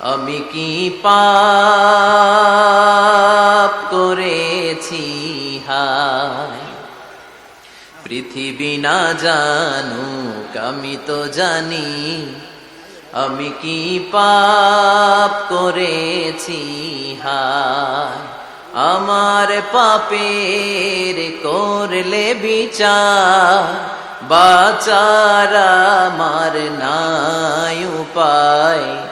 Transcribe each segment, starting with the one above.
আমি কি পাপ করেছি? হায়। পৃথিবী না জানুক, আমি তো জানি। আমি কি পাপ করেছি? হায়। আমার পাপের করলে বিচার, বাচার আমার নাই উপায়।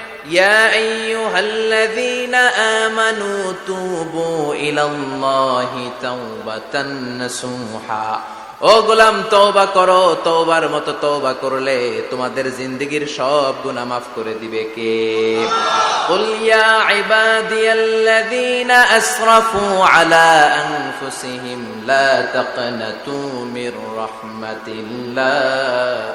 ইয়া আইয়ুহাল্লাযীনা আমানু তুবু ইলাল্লাহি তাওবাতান নাসুহা ও গোলাম তওবা করো তওবার মতো তওবা করলে তোমাদের জিন্দেগীর সব গুনাহ মাফ করে দিবে কে قل يا عبادي الذين أسرفوا على أنفسهم لا تقنطوا من رحمة الله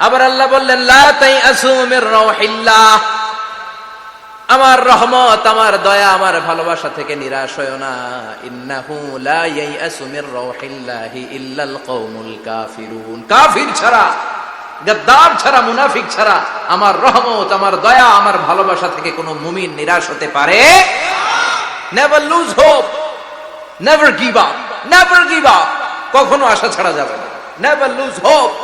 আবার আল্লাহ বললেন আমার রহমত, আমার দয়া, আমার ভালোবাসা থেকে নিরাশ হয় না। ছাড়া মুনাফিক ছাড়া আমার দয়া, আমার ভালোবাসা থেকে কোনো নিরাশ হতে পারে? কখনো আশা ছাড়া যাবে না।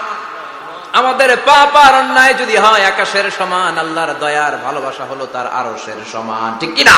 আমাদের পাপ আর অন্যায় যদি হয়, আকাশের সমান, আল্লাহর দয়ার ভালোবাসা হলো তার আরশের সমান। ঠিক কিনা?